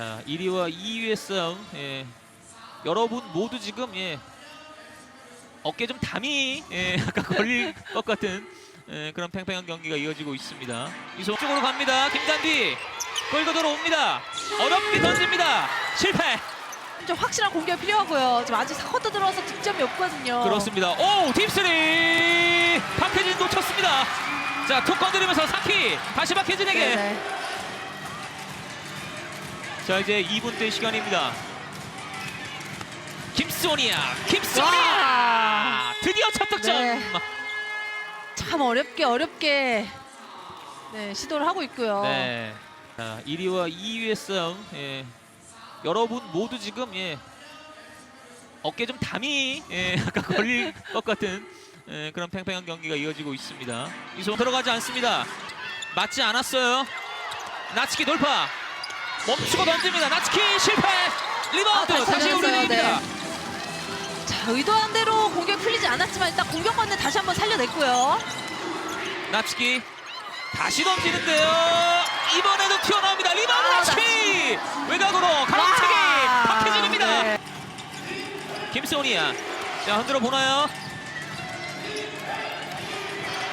자, 1위와 2위의 싸움. 예. 여러분 모두 지금 예. 어깨 좀 담이 예, 아까 걸릴 것 같은 예, 그런 팽팽한 경기가 이어지고 있습니다. 이소 쪽으로 갑니다. 김단비 끌고 들어옵니다. 어렵게 던집니다. 실패. 좀 확실한 공격 이 필요하고요. 지금 아직 4쿼터 들어와서 득점이 없거든요. 그렇습니다. 오 딥스리 박혜진 놓쳤습니다. 자 툭 건드리면서 사키 다시 박혜진에게. 네네. 자 이제 2분 대 시간입니다. 김소니아, 김소니아 드디어 첫 득점. 네. 참 어렵게 어렵게 네, 시도를 하고 있고요. 네. 자 1위와 2위의 싸움. 예. 여러분 모두 지금 예. 어깨 좀 담이 예, 아까 걸릴 것 같은 예, 그런 팽팽한 경기가 이어지고 있습니다. 이손 들어가지 않습니다. 맞지 않았어요. 나츠키 돌파. 멈추고 던집니다. 나츠키 실패. 리바운드 아, 다시 걸렸어요. 우려냅니다. 자, 의도한 대로 공격 풀리지 않았지만 일단 공격 건는 다시 한번 살려냈고요. 나츠키 다시 던지는데요. 이번에도 튀어나옵니다. 리바운드 아, 나츠키 외곽으로 가로채기 와, 박혜진입니다. 네. 김소니아 자 흔들어 보나요? 아,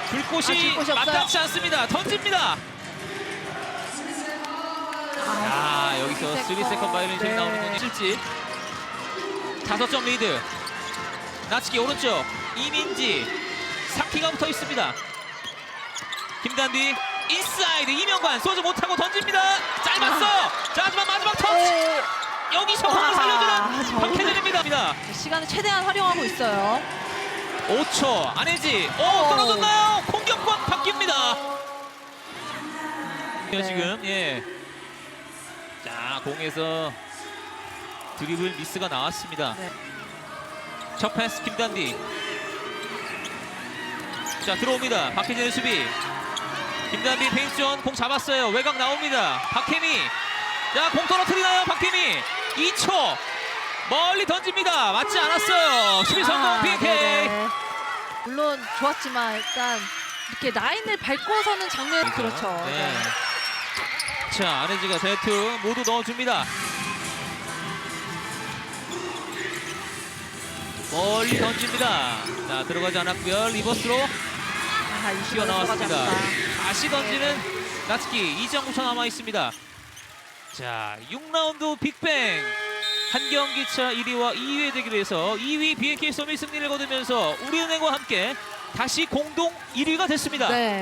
불꽃이 줄 곳이 없어요. 마땅치 않습니다. 던집니다. 아 여기서 3 세컨. 세컨 바이올린이 네. 실지 다섯 점 리드. 나츠키 오른쪽 이민지 사키가 붙어 있습니다. 김단비 인사이드 이명관 쏘지 못하고 던집니다. 짧았어. 자 하지만 마지막 터치 여기서 공을 와, 살려주는. 박혜진입니다. 시간을 최대한 활용하고 있어요. 5초 안혜지 오 오. 떨어졌나요? 공격권 바뀝니다. 네. 지금 예. 자 공에서 드리블 미스가 나왔습니다. 네. 첫 패스 김단디. 자 들어옵니다. 박혜진의 수비. 김단비 페인트존 공 잡았어요. 외곽 나옵니다. 박혜미. 자 공 떨어뜨리나요? 박혜미. 2초. 멀리 던집니다. 맞지 않았어요. 수비 성공 아, PK. 네네. 물론 좋았지만 일단 이렇게 라인을 밟고서는 장면 그렇죠. 네. 네. 자 안혜지가 세트 모두 넣어줍니다. 멀리 던집니다. 자 들어가지 않았고요. 리버스로 아, 이 튀어 시간에 들어가지 나왔습니다. 않았다. 다시 던지는 나츠키 2.9초 남아 있습니다. 자 6라운드 빅뱅 한 경기 차 1위와 2위의 대결에서 2위 BNK 썸이 승리를 거두면서 우리은행과 함께 다시 공동 1위가 됐습니다. 네.